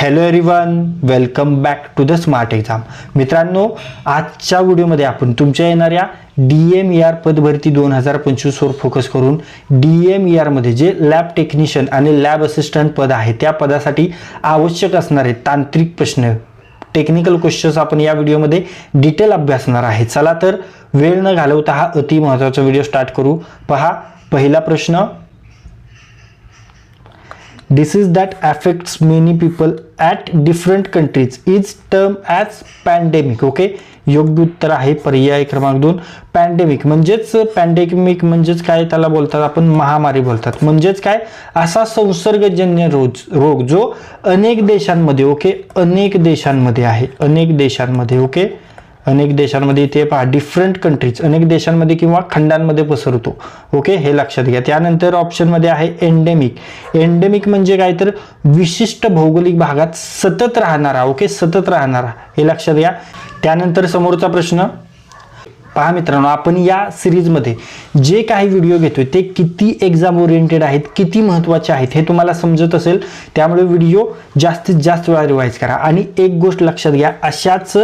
Hello everyone welcome back to the smart exam मित्रांनो आजच्या व्हिडिओमध्ये आपण तुमच्या येणाऱ्या डी एम ई आर पदभरती दोन हजार पंचवीसवर फोकस करून डी एम ई आरमध्ये जे लॅब टेक्निशियन आणि लॅब असिस्टंट पद आहे त्या पदासाठी आवश्यक असणारे तांत्रिक प्रश्न टेक्निकल क्वेश्चन्स आपण या व्हिडिओमध्ये डिटेल अभ्यासणार आहे. चला तर वेळ न घालवता हा अति महत्त्वाचा व्हिडिओ स्टार्ट करू. पहा पहिला प्रश्न disease that affects many people at different countries. Is term as pandemic okay योग्य उत्तर आहे पर्याय क्रमांक दोन. पॅन्डेमिक म्हणजेच पॅन्डेमिक म्हणजेच काय? त्याला बोलतात आपण महामारी बोलतात. म्हणजेच काय? असा संसर्गजन्य रोज रोग जो अनेक देशांमध्ये ओके अनेक देशांमध्ये आहे. अनेक देशांमध्ये ओके अनेक देशांमध्ये इथे पहा डिफरंट कंट्रीज अनेक देशांमध्ये किंवा खंडांमध्ये पसरतो. ओके हे लक्षात घ्या. त्यानंतर ऑप्शनमध्ये आहे एंडेमिक एंडेमिक म्हणजे काय? तर विशिष्ट भौगोलिक भागात सतत राहणारा ओके सतत राहणारा. हे लक्षात घ्या. त्यानंतर समोरचा प्रश्न. पहा मित्रांनो आपण या सिरीजमध्ये जे काही व्हिडिओ घेतोय ते किती एक्झाम ओरिएंटेड आहेत किती महत्त्वाचे आहेत हे तुम्हाला समजत असेल. त्यामुळे व्हिडिओ जास्तीत जास्त वेळा रिवाईज करा. आणि एक गोष्ट लक्षात घ्या अशाच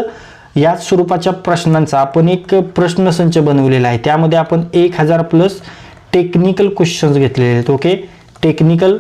याच स्वरूपाच्या प्रश्नांचा आपण एक प्रश्नसंच बनवलेला आहे. त्यामध्ये आपण एक हजार प्लस टेक्निकल क्वेश्चन्स घेतलेले आहेत okay technical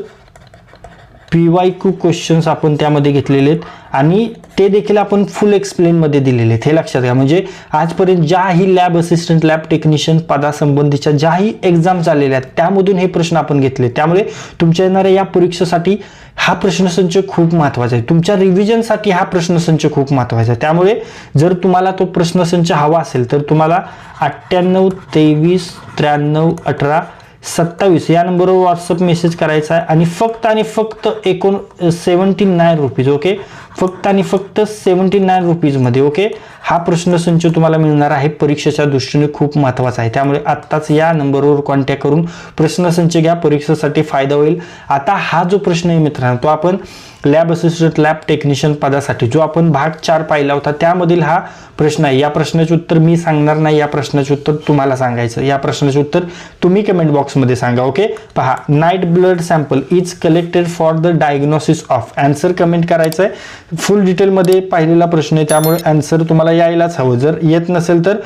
P Y Q questions आपण त्यामध्ये घेतलेले आहेत. आणि ते देखील आपण फुल एक्सप्लेनमध्ये दिलेले आहेत. हे लक्षात घ्या. म्हणजे आजपर्यंत ज्याही लॅब असिस्टंट लॅब टेक्निशियन पदासंबंधीच्या ज्याही एक्झाम झालेल्या आहेत त्यामधून हे प्रश्न आपण घेतले. त्यामुळे तुमच्या येणाऱ्या या परीक्षेसाठी हा प्रश्नसंच खूप महत्त्वाचा आहे. तुमच्या रिव्हिजनसाठी हा प्रश्नसंच खूप महत्त्वाचा आहे. त्यामुळे जर तुम्हाला तो प्रश्नसंच हवा असेल तर तुम्हाला अठ्ठ्याण्णव तेवीस त्र्याण्णव अठरा सत्तावीस या नंबरवर व्हॉट्सअप मेसेज करायचा आहे. आणि फक्त आणि फक्त एकोण सेवन्टी नाईन रुपीज ओके फक्त आणि फक्त सेवन्टी नाईन रुपीजमध्ये ओके? हा प्रश्नसंच तुम्हाला मिळणार आहे. परीक्षेच्या दृष्टीने खूप महत्त्वाचा आहे. त्यामुळे आत्ताच या नंबरवर कॉन्टॅक्ट करून प्रश्नसंच घ्या. परीक्षेसाठी फायदा होईल. आता हा जो प्रश्न आहे मित्रांनो तो आपण लॅब असिस्टंट लॅब टेक्निशियन पदासाठी जो आपण भाग चार पाहिला होता त्यामधील हा प्रश्न आहे. या प्रश्नाचे उत्तर मी सांगणार नाही. या प्रश्नाचे उत्तर तुम्हाला सांगायचं या प्रश्नाचे उत्तर तुम्ही कमेंट बॉक्समध्ये सांगा ओके? पहा night blood sample is collected for the diagnosis of answer comment करायचं आहे. फुल डिटेलमध्ये पाहिलेला प्रश्न आहे. त्यामुळे अँसर तुम्हाला यायलाच हवं. जर येत नसेल तर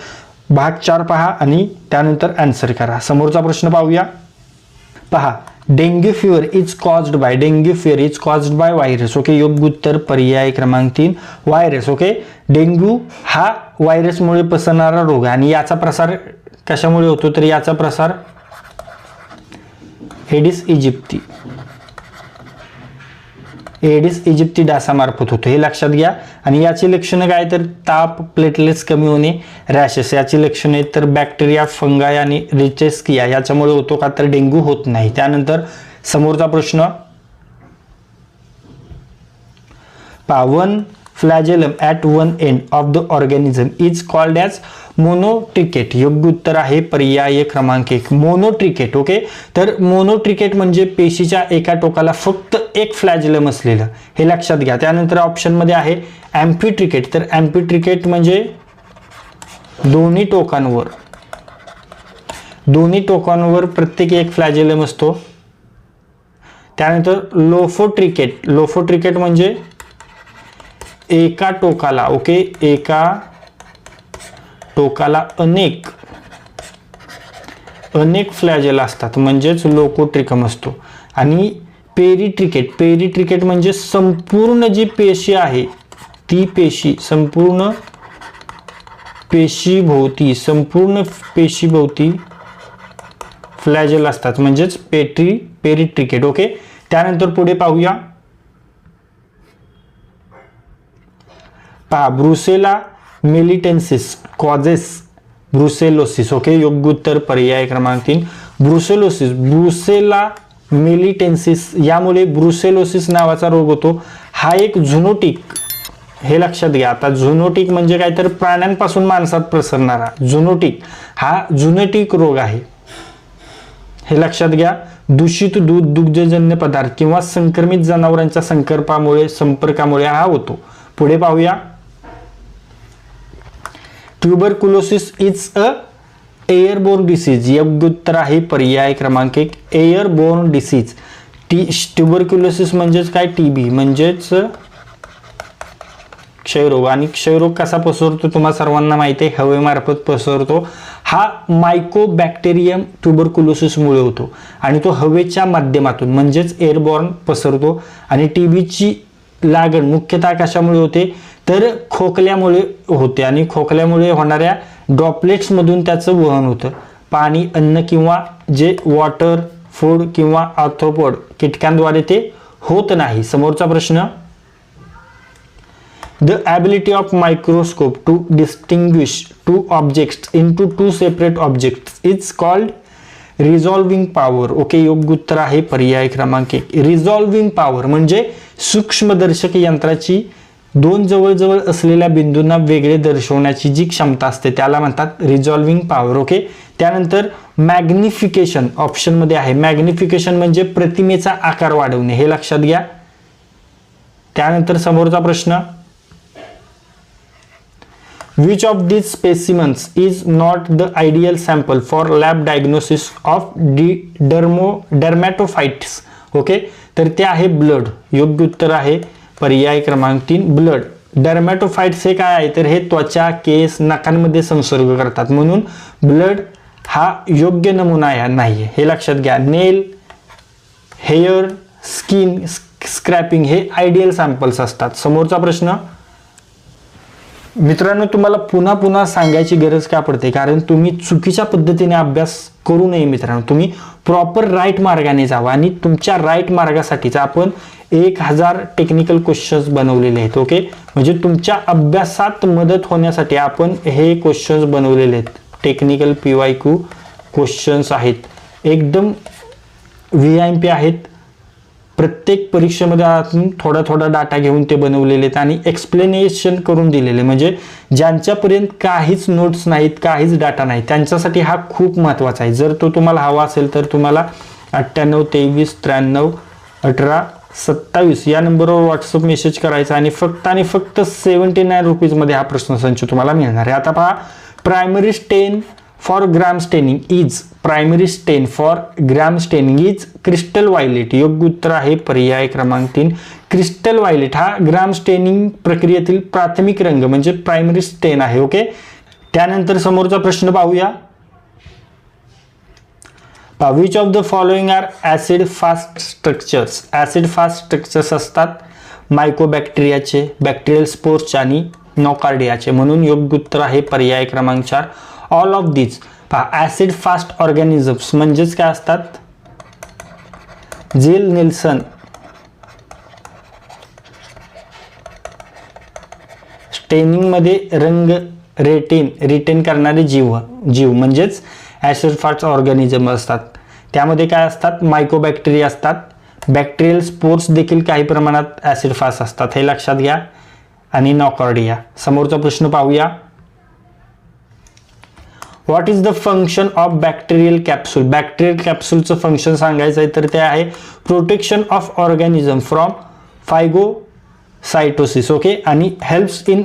भाग चार पहा आणि त्यानंतर अँसर करा. समोरचा प्रश्न पाहूया. पहा. Dengue fever is caused by dengue fever is caused by virus okay योग्य उत्तर पर्याय क्रमांक तीन व्हायरस ओके डेंग्यू हा व्हायरसमुळे पसरणारा रोग आहे. आणि याचा प्रसार कशामुळे होतो? तर याचा प्रसार हेडिस इजिप्ती. एडिस इजिप्ती डासामार्फत होतो. हे लक्षात घ्या. आणि याची लक्षणं काय तर ताप प्लेटलेट्स कमी होणे रॅशेस याची लक्षणं आहेत तर बॅक्टेरिया फंगाय आणि रिचेस्किया याच्यामुळे होतो का तर डेंग्यू होत नाही. त्यानंतर समोरचा प्रश्न पावन flagellum at one end of the organism is called as monotrichate योग्य उत्तर आहे पर्याय क्रमांक एक. मोनोट्रिकेट ओके तर मोनोट्रिकेट म्हणजे पेशीच्या एका टोकाला फक्त एक फ्लॅजेलम असलेलं. हे लक्षात घ्या. त्यानंतर ऑप्शनमध्ये आहे ॲम्फिट्रिकेट तर ॲम्फिट्रिकेट म्हणजे दोन्ही टोकांवर. दोन्ही टोकांवर प्रत्येकी एक फ्लॅजेलम असतो. त्यानंतर लोफोट्रिकेट लोफोट्रिकेट म्हणजे एका टोकाला ओके? एका टोकाला अनेक अनेक फ्लॅजल असतात. म्हणजेच लोकोट्रिकम असतो. आणि पेरिट्रिकेट पेरिट्रिकेट म्हणजे संपूर्ण जी पेशी आहे ती पेशी संपूर्ण पेशीभोवती संपूर्ण पेशीभोवती फ्लॅजेल असतात. म्हणजेच पेट्री पेरिट्रिकेट ओके? त्यानंतर पुढे पाहूया. पहा Brucella melitensis causes brucellosis okay योग्य उत्तर पर्याय क्रमांक तीन ब्रुसेलोसिस ब्रुसेला मिलिटेन्सिस यामुळे ब्रुसेलोसिस नावाचा रोग होतो हा एक झुनोटिक हे लक्षात घ्या. आता झुनोटिक म्हणजे काय तर प्राण्यांपासून माणसात प्रसरणारा झुनोटिक हा झुनेटिक रोग आहे. हे लक्षात घ्या. दूषित दूध दुग्धजन्य पदार्थ किंवा संक्रमित जनावरांच्या संकर्पामुळे संपर्कामुळे हा होतो. पुढे पाहूया. Tuberculosis is a airborne disease योग्य उत्तर आहे पर्याय क्रमांक एक. एअरबोर्न डिसीज टी ट्युबरक्युलोसिस म्हणजेच काय? टी बी म्हणजेच क्षयरोग. आणि क्षयरोग कसा पसरतो तुम्हाला सर्वांना माहिती आहे. हवेमार्फत पसरतो. हा मायकोबॅक्टेरियम ट्युबरक्युलोसिसमुळे होतो. आणि तो हवेच्या माध्यमातून म्हणजेच एअरबॉर्न पसरतो. आणि टी बीची लागण मुख्यतः कशामुळे होते? तर खोकल्यामुळे होते आणि खोकल्यामुळे होणाऱ्या ड्रॉपलेट्समधून त्याचं वहन होतं. पाणी अन्न किंवा जे वॉटर फूड किंवा आर्थ्रोपोड कीटकांद्वारे ते होत नाही. समोरचा प्रश्न? The ability of microscope to distinguish two objects into two separate objects it's called resolving power okay योग्य उत्तर आहे. पर्याय क्रमांक एक. रिझॉल्विंग पॉवर म्हणजे सूक्ष्मदर्शक यंत्राची दोन जवळजवळ असलेल्या बिंदूंना वेगळे दर्शवण्याची जी क्षमता असते त्याला म्हणतात रिझॉल्विंग पॉवर ओके त्यानंतर मॅग्निफिकेशन ऑप्शनमध्ये आहे. मॅग्निफिकेशन म्हणजे प्रतिमेचा आकार वाढवणे. हे लक्षात घ्या. त्यानंतर समोरचा प्रश्न. Which of these specimens is not the ideal sample for lab diagnosis of D dermo dermatophytes okay तर ते आहे ब्लड योग्य उत्तर आहे पर्याय क्रमांक तीन ब्लड. डर्मॅटोफाइट्स हे काय आहे? तर हे त्वचा केस नखांमध्ये संसर्ग करतात. म्हणून ब्लड हा योग्य नमुना आहे नाही हे लक्षात घ्या. नेल हेअर स्किन स्क्रॅपिंग हे आयडियल सॅम्पल्स असतात. समोरचा प्रश्न मित्रांनो तुम्हाला पुन्हा पुन्हा सांगायची गरज का पडते? कारण तुम्ही चुकीच्या पद्धतीने अभ्यास करू नये मित्रांनो. तुम्ही प्रॉपर राईट मार्गाने जावा आणि तुमच्या राईट मार्गासाठीचा आपण एक हजार टेक्निकल क्वेश्चन्स बनवलेले आहेत ओके म्हणजे तुमच्या अभ्यासात मदत होण्यासाठी आपण हे क्वेश्चन्स बनवलेले आहेत. Technical P Y Q questions आहेत. एकदम व्ही आय एम पी आहेत. प्रत्येक परीक्षेमध्ये आपण थोडा थोडा डाटा घेऊन ते बनवलेले आहेत आणि एक्सप्लेनेशन करून दिलेले म्हणजे ज्यांच्यापर्यंत काहीच नोट्स नाहीत काहीच डाटा नाही त्यांच्यासाठी हा खूप महत्त्वाचा आहे. जर तो तुम्हाला हवा असेल तर तुम्हाला अठ्ठ्याण्णव तेवीस त्र्याण्णव अठरा सत्तावीस या नंबरवर व्हॉट्सअप मेसेज करायचा आणि फक्त आणि फक्त सेवन्टी नाईन रुपीजमध्ये हा प्रश्नसंच तुम्हाला मिळणार आहे. आता पहा primary stain for Gram staining is primary stain for Gram staining is crystal violet योग्य उत्तर आहे पर्याय क्रमांक तीन. क्रिस्टल वायलेट हा ग्राम स्टेनिंग प्रक्रियेतील प्राथमिक रंग म्हणजे प्रायमरी स्टेन आहे ओके त्यानंतर समोरचा प्रश्न पाहूया. Which of the following are acid fast structures acid fast structures असतात मायकोबॅक्टेरियाचे बॅक्टेरियल स्पोर्सचे आणि नॉकार्डियाचे म्हणून योग्य उत्तर आहे पर्याय क्रमांक चार. ऑल ऑफ दिस पहा ॲसिड फास्ट ऑर्गॅनिझम्स म्हणजेच काय असतात? झेल निल्सन. स्टेनिंगमध्ये रंग रेटेन रिटेन करणारे जीव जीव म्हणजेच ॲसिड फास्ट ऑर्गॅनिझम असतात. त्यामध्ये काय असतात? मायकोबॅक्टेरिया असतात. बॅक्टेरियल स्पोर्ट्स देखील काही प्रमाणात ॲसिड फास्ट असतात. हे लक्षात घ्या. आणि नॉकॉर्डिया समोरचा प्रश्न पाहूया. What is the function of bacterial capsule bacterial कॅप्सूलचं function सांगायचं आहे तर ते आहे protection of organism from phagocytosis okay आणि helps in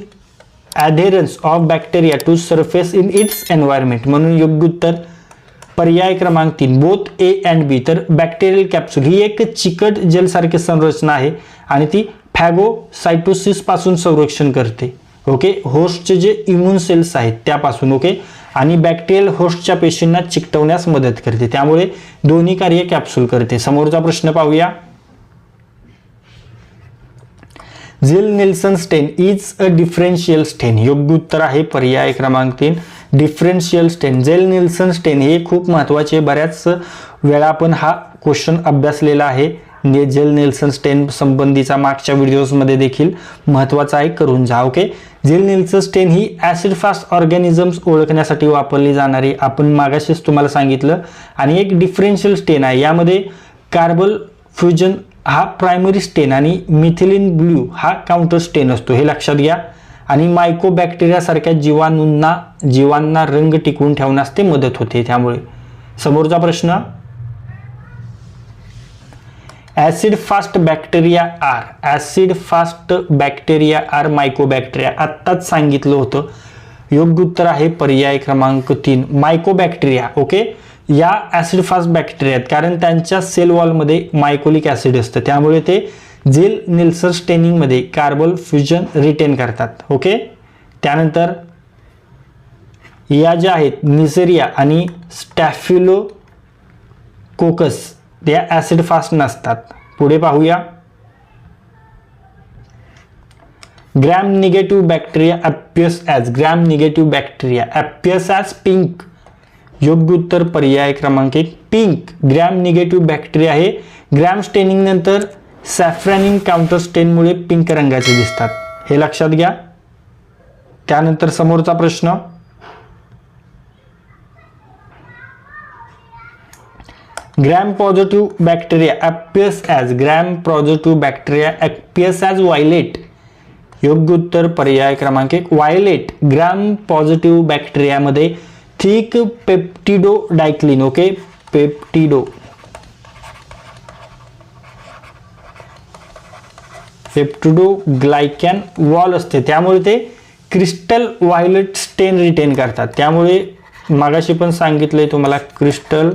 adherence of bacteria to surface in its environment म्हणून योग्य उत्तर पर्याय क्रमांक तीन बोथ ए अँड बी तर बॅक्टेरियल कॅप्सूल ही एक चिकट जेलसारखी संरचना आहे आणि ती फॅगोसायटोसिसपासून संरक्षण करते ओके होस्टचे जे इम्युन सेल्स आहेत त्यापासून ओके आणि बॅक्टेरियल होस्टच्या पेशींना चिकटवण्यास मदत करते. त्यामुळे दोन्ही कार्य कॅप्सूल करते. समोरचा प्रश्न पाहूया. Ziehl Neelsen stain is a differential stain. योग्य उत्तर आहे पर्याय क्रमांक तीन. Differential stain. Ziehl Neelsen stain हे खूप महत्त्वाचे बऱ्याच वेळा आपण हा क्वेश्चन अभ्यासलेला आहे. नेजल नेल्सन स्टेन संबंधीचा मागच्या व्हिडिओजमध्ये देखील महत्त्वाचा आहे करून जा ओके? जेल नेल्सन स्टेन ही ॲसिड फास्ट ऑर्गॅनिझम्स ओळखण्यासाठी वापरली जाणारी आपण मागाशीच तुम्हाला सांगितलं आणि एक डिफरेन्शियल स्टेन आहे. यामध्ये कार्बल फ्युजन हा प्रायमरी स्टेन आणि मिथिलिन ब्ल्यू हा काउंटर स्टेन असतो हे लक्षात घ्या. आणि मायकोबॅक्टेरियासारख्या जीवाणूंना जीवांना रंग टिकवून ठेवण्यास ते मदत होते त्यामुळे. समोरचा प्रश्न acid fast bacteria are acid fast bacteria are mycobacteria आत्ताच सांगितलं होतं. योग्य उत्तर आहे पर्याय क्रमांक तीन. मायकोबॅक्टेरिया ओके या ॲसिड फास्ट बॅक्टेरिया आहेत. कारण त्यांच्या सेल वॉलमध्ये मायकोलिक ॲसिड असतं. त्यामुळे ते झेल निल्सर स्टेनिंगमध्ये कार्बल फ्युजन रिटेन करतात. ओके त्यानंतर या ज्या आहेत निसेरिया आणि स्टॅफ्युलो कोकस त्या ॲसिड फास्ट नसतात. पुढे पाहूया. Gram negative bacteria appears as Gram negative bacteria appears as pink योग्य उत्तर पर्याय क्रमांक एक पिंक ग्रॅम निगेटिव्ह बॅक्टेरिया हे ग्रॅम स्टेनिंग नंतर सॅफ्रॅनिंग काउंटर स्टेनमुळे पिंक रंगाचे दिसतात. हे लक्षात घ्या. त्यानंतर समोरचा प्रश्न. Gram positive bacteria appears as Gram positive bacteria appears as violet योग्य उत्तर पर्याय क्रमांक एक violet gram positive बॅक्टेरियामध्ये thick peptidoglycan okay peptido peptidoglycan wall असते. त्यामुळे ते क्रिस्टल व्हायलेट स्टेन रिटेन करतात. त्यामुळे मागाशी पण सांगितलंय तुम्हाला क्रिस्टल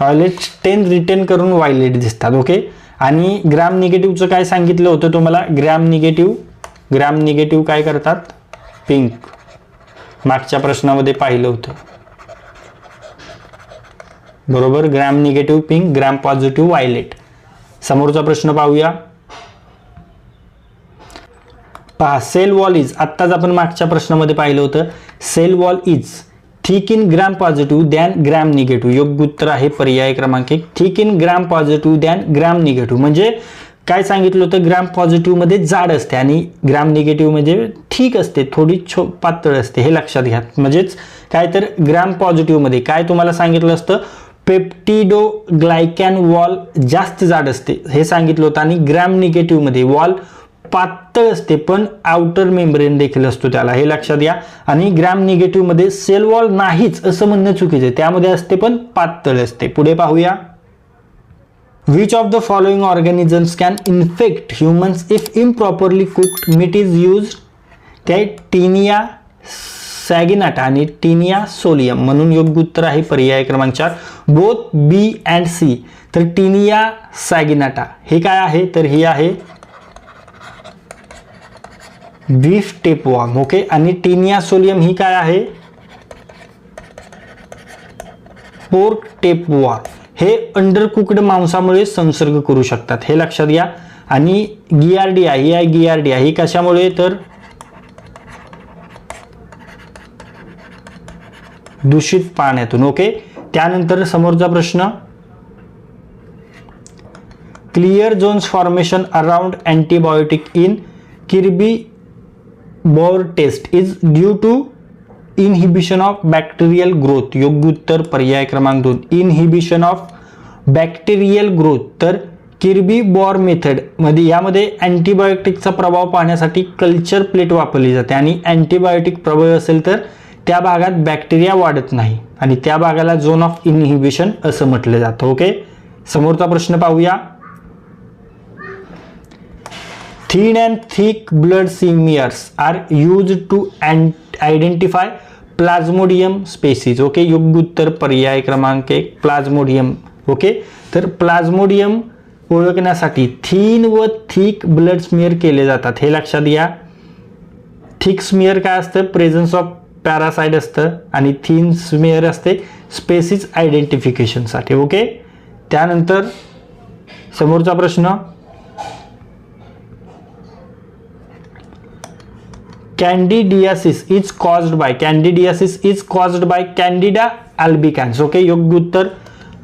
व्हायलेट स्टेन रिटेन करून व्हायलेट दिसतात ओके आणि ग्रॅम निगेटिव्हचं काय सांगितलं होतं तुम्हाला? ग्रॅम निगेटिव्ह ग्रॅम निगेटिव्ह काय करतात? पिंक मागच्या प्रश्नामध्ये पाहिलं होतं. बरोबर? Gram negative pink Gram positive violet समोरचा प्रश्न पाहूया. पहा सेल वॉल इज आत्ताच आपण मागच्या प्रश्नामध्ये पाहिलं होतं. Cell wall is thick in Gram positive than Gram negative. योग्य उत्तर आहे पर्याय क्रमांक एक. Thick in Gram positive than Gram negative. म्हणजे काय सांगितलं होतं? ग्रॅम पॉझिटिव्हमध्ये जाड असते आणि ग्रॅम निगेटिव्ह म्हणजे ठीक असते थोडी छो पातळ असते. हे लक्षात घ्या. म्हणजेच काय तर ग्रॅम पॉझिटिव्हमध्ये काय तुम्हाला सांगितलं असतं? पेप्टिडो ग्लायकॅन वॉल जास्त जाड असते. हे सांगितलं होतं आणि ग्रॅम निगेटिव्हमध्ये वॉल पातळ असते पण आउटर मेम्ब्रेन देखील असतो त्याला. हे लक्षात घ्या. आणि ग्रॅम निगेटिव्हमध्ये सेल वॉल नाहीच असं म्हणणं चुकीचं आहे. त्यामध्ये असते पण पातळ असते. पुढे पाहूया. Which of the following organisms can infect humans if improperly cooked meat is use ते टिनिया सॅगिनाटा आणि टिनिया सोलियम. म्हणून योग्य उत्तर आहे पर्याय क्रमांक चार. बोथ बी अँड सी तर टिनिया सॅगिनाटा. हे काय आहे? तर ही आहे बीफ टेपवॉर्म ओके? आणि टिनिया सोलियम ही काय आहे? पोर्क टेपवॉर्म हे अंडरकुकड मांसामुळे संसर्ग करू शकतात. हे लक्षात घ्या. आणि गियारडिया ही आहे गियार्डिया ही कशामुळे? तर दूषित पाण्यातून ओके? त्यानंतर समोरचा प्रश्न. Clear zones formation around antibiotic in Kirby Bauer test is due to inhibition of bacterial growth योग्य उत्तर पर्याय क्रमांक दोन. इनहिबिशन ऑफ बॅक्टेरियल ग्रोथ तर किरबी बॉर मेथडमध्ये यामध्ये अँटीबायोटिकचा प्रभाव पाहण्यासाठी कल्चर प्लेट वापरली जाते. आणि अँटीबायोटिक प्रभाव असेल तर त्या भागात बॅक्टेरिया वाढत नाही. आणि त्या भागाला झोन ऑफ इनहिबिशन असं म्हटलं जातं. ओके समोरचा प्रश्न पाहूया. Thin and thick blood smears are used to identify plasmodium species okay योग्य उत्तर पर्याय क्रमांक एक प्लाझ्मोडियम ओके तर प्लाझ्मोडियम ओळखण्यासाठी थीन व थिक ब्लड स्मिअर केले जातात. हे लक्षात घ्या. थिक स्मिअर काय असतं? प्रेझन्स ऑफ पॅरासाईड असतं आणि थीन स्मिअर असते स्पेसिस आयडेंटिफिकेशनसाठी ओके त्यानंतर समोरचा प्रश्न candidiasis is caused by candidiasis is caused by Candida albicans okay योग्य उत्तर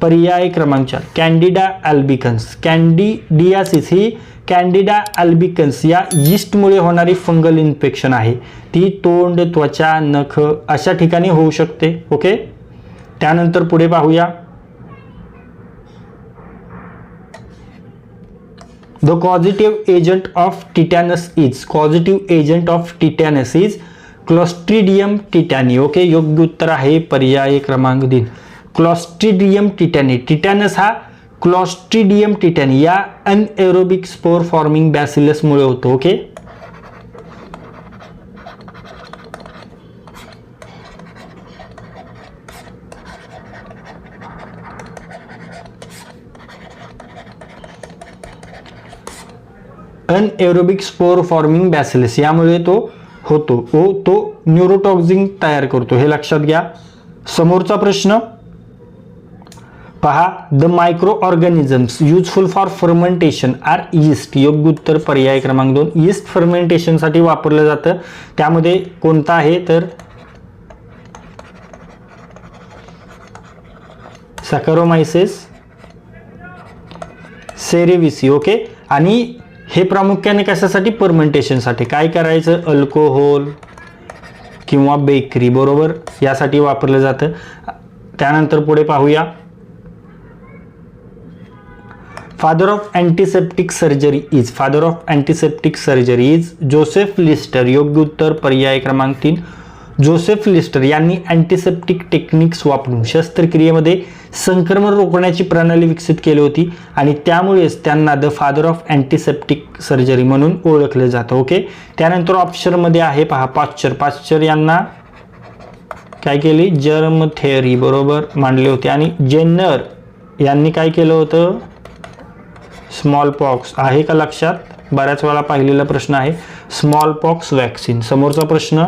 पर्याय क्रमांक चार. कॅन्डिडा अल्बिकन्स कॅन्डिडियासिस ही कॅन्डिडा अल्बिकन्स या यीस्टमुळे होणारी फंगल इन्फेक्शन आहे. ती तोंड त्वचा नख अशा ठिकाणी होऊ शकते. ओके त्यानंतर पुढे पाहूया. The causative agent of tetanus is causative agent of tetanus is clostridium tetani okay योग्य उत्तर आहे पर्याय क्रमांक तीन. क्लॉस्ट्रिडियम टिटॅनी टिटॅनस हा क्लॉस्ट्रिडियम टिटॅनी या अनएरोबिक स्पोर फॉर्मिंग बॅसिलसमुळे होतो okay anaerobic spore forming bacillus यामुळे तो होतो. ओ तो न्यूरोटॉक्झिन तयार करतो. हे लक्षात घ्या. समोरचा प्रश्न. पहा the micro organisms useful for fermentation are yeast योग्य उत्तर पर्याय क्रमांक दोन. ईस्ट फर्मेंटेशनसाठी वापरलं जातं. त्यामध्ये कोणता आहे? तर सॅकरोमायसिस सेरेविसी ओके आणि हे प्रामुख्याने कशासाठी? परमेंटेशनसाठी काय करायचं? अल्कोहोल किंवा बेकरी बरोबर? यासाठी वापरलं जातं. त्यानंतर पुढे पाहूया. Father of antiseptic surgery is father of antiseptic surgery is Joseph Lister योग्य उत्तर पर्याय क्रमांक तीन. जोसेफ लिस्टर यांनी अँटीसेप्टिक टेक्निक्स वापरून शस्त्रक्रियेमध्ये संक्रमण रोखण्याची प्रणाली विकसित केली होती आणि त्यामुळेच त्यांना the father of antiseptic surgery म्हणून ओळखलं जातं ओके त्यानंतर ऑप्शनमध्ये आहे पहा पाश्चर. पाश्चर यांना काय केली? जर्म थेअरी बरोबर मांडले होते. आणि जेन्नर यांनी काय केलं होतं? स्मॉल पॉक्स आहे का लक्षात? बऱ्याच वेळा पाहिलेला प्रश्न आहे. स्मॉल पॉक्स वॅक्सिन समोरचा प्रश्न?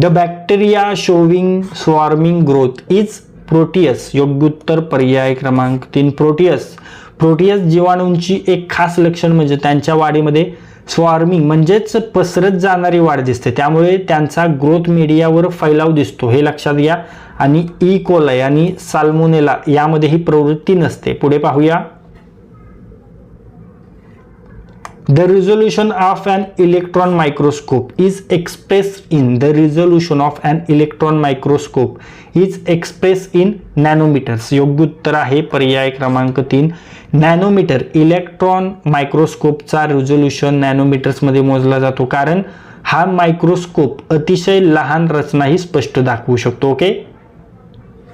The bacteria showing swarming growth is Proteus योग्य उत्तर पर्याय क्रमांक तीन प्रोटियस प्रोटियस जीवाणूंची एक खास लक्षण म्हणजे त्यांच्या वाढीमध्ये स्वार्मिंग म्हणजेच पसरत जाणारी वाढ दिसते. त्यामुळे त्यांचा ग्रोथ मीडियावर फैलाव दिसतो. हे लक्षात घ्या. आणि e. ई कोलाय आणि साल्मोनेला यामध्ये ही प्रवृत्ती नसते. पुढे पाहूया. The resolution of an electron microscope is expressed in the resolution of an electron microscope. Is expressed in nanometers. योग्य उत्तर आहे पर्याय क्रमांक तीन. नॅनोमीटर इलेक्ट्रॉन मायक्रोस्कोपचा रिझोल्युशन नॅनोमीटर्समध्ये मोजला जातो. कारण हा मायक्रोस्कोप अतिशय लहान रचनाही स्पष्ट दाखवू शकतो ओके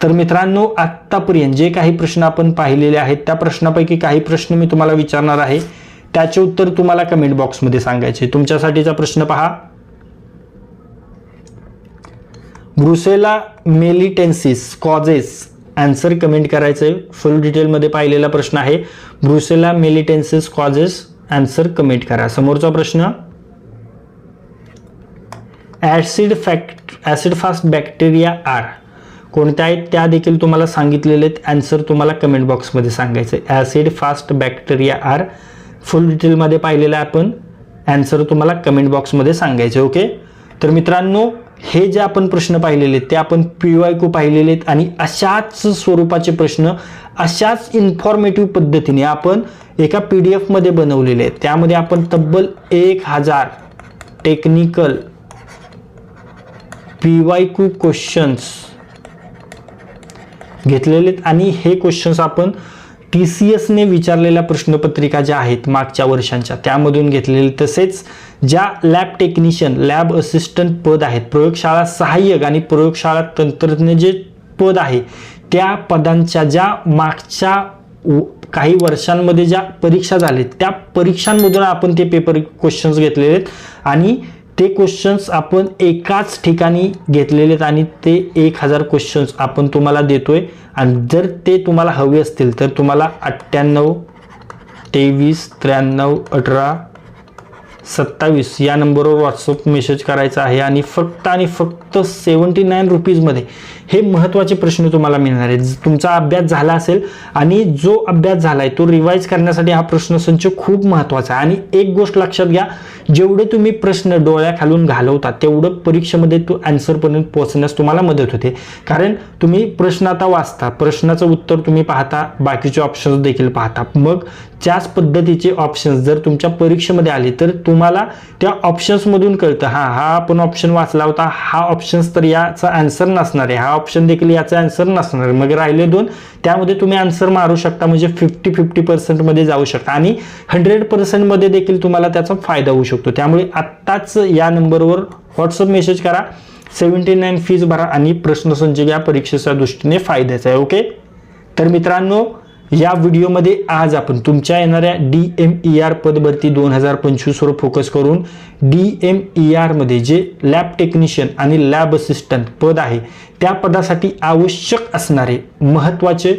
तर मित्रांनो आत्तापर्यंत जे काही प्रश्न आपण पाहिलेले आहेत त्या प्रश्नापैकी काही प्रश्न मी तुम्हाला विचारणार आहे. त्याचे उत्तर तुम्हाला कमेंट बॉक्समध्ये सांगायचे. तुमच्यासाठीचा प्रश्न पहा. Brucella melitensis causes answer comment करायचं आहे फुल डिटेलमध्ये पाहिलेला प्रश्न आहे. Brucella melitensis causes answer comment करा. समोरचा प्रश्न. Acid fact acid fast bacteria are कोणत्या आहेत? त्या देखील तुम्हाला सांगितलेले आहेत. आन्सर तुम्हाला कमेंट बॉक्समध्ये सांगायचं आहे acid fast bacteria are full डिटेलमध्ये पाहिलेलं आहे आपण. ॲन्सर तुम्हाला कमेंट बॉक्समध्ये सांगायचे ओके तर मित्रांनो हे जे आपण प्रश्न पाहिलेले आहेत ते आपण पी वाय कू पाहिलेले आहेत आणि अशाच स्वरूपाचे प्रश्न अशाच इन्फॉर्मेटिव्ह पद्धतीने आपण एका पी डी एफमध्ये बनवलेले आहेत. त्यामध्ये आपण तब्बल एक हजार technical P Y Q questions घेतलेले आहेत आणि हे क्वेश्चन्स आपण टी सी एसने विचारलेल्या प्रश्नपत्रिका ज्या आहेत मागच्या वर्षांच्या त्यामधून घेतलेले तसेच ज्या लॅब टेक्निशियन लॅब असिस्टंट पद आहेत प्रयोगशाळा सहाय्यक आणि प्रयोगशाळा तंत्रज्ञ जे पद आहे त्या पदांच्या ज्या मागच्या काही वर्षांमध्ये ज्या परीक्षा झाल्या त्या परीक्षांमधून आपण ते पेपर क्वेश्चन्स घेतलेले आहेत. आणि ते क्वेश्चन्स आपण एकाच ठिकाणी घेतलेले आहेत आणि ते एक हजार क्वेश्चन्स आपण तुम्हाला देतोय. आणि जर ते तुम्हाला हवे असतील तर तुम्हाला अठ्ठ्याण्णव तेवीस त्र्याण्णव अठरा सत्तावीस या नंबरवर व्हॉट्सअप मेसेज करायचा आहे. आणि फक्त आणि फक्त सेवन्टी नाईन रुपीजमध्ये हे महत्त्वाचे प्रश्न तुम्हाला मिळणार आहेत. तुमचा अभ्यास झाला असेल आणि जो अभ्यास झाला आहे तो रिवाईज करण्यासाठी हा प्रश्न संच खूप महत्त्वाचा आहे. आणि एक गोष्ट लक्षात घ्या जेवढे तुम्ही प्रश्न डोळ्याखालून घालवता तेवढं परीक्षेमध्ये तो आन्सरपर्यंत पोहोचण्यास तुम्हाला मदत होते. कारण तुम्ही प्रश्न आता वाचता प्रश्नाचं उत्तर तुम्ही पाहता बाकीचे ऑप्शन्स देखील पाहता. मग त्याच पद्धतीचे ऑप्शन्स जर तुमच्या परीक्षेमध्ये आले तर तुम्हाला त्या ऑप्शन्समधून कळतं हा हा आपण ऑप्शन वाचला होता हा ऑप्शन ऑप्शन्स तर याचा आन्सर नसणार आहे. हा ऑप्शन देखील याचा आन्सर नसणार आहे. मग राहिले दोन. त्यामध्ये तुम्ही आन्सर मारू शकता. म्हणजे फिफ्टी फिफ्टी पर्सेंटमध्ये जाऊ शकता. आणि हंड्रेड पर्सेंटमध्ये देखील तुम्हाला त्याचा फायदा होऊ शकतो. त्यामुळे आत्ताच या नंबरवर व्हॉट्सअप मेसेज करा. सेवन्टी नाईन फीज भरा. आणि प्रश्नसंच या परीक्षेच्या दृष्टीने फायद्याचा आहे. ओके तर मित्रांनो या व्हिडिओमध्ये आज आपण तुमच्या येणाऱ्या डी एम ई आर पदभरती दोन हजार पंचवीसवर फोकस करून डी एम ई आरमध्ये जे लॅब टेक्निशियन आणि लॅब असिस्टंट पद आहे त्या पदासाठी आवश्यक असणारे महत्त्वाचे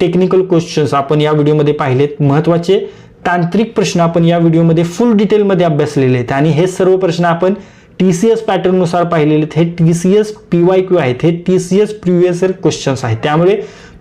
टेक्निकल क्वेश्चन्स आपण या व्हिडिओमध्ये पाहिलेत. महत्त्वाचे तांत्रिक प्रश्न आपण या व्हिडिओमध्ये फुल डिटेलमध्ये अभ्यासलेले आहेत. आणि हे सर्व प्रश्न आपण टी सी एस पॅटर्ननुसार पाहिलेले आहेत. हे T C S P Y Q आहेत. हे T C S previous questions आहेत. त्यामुळे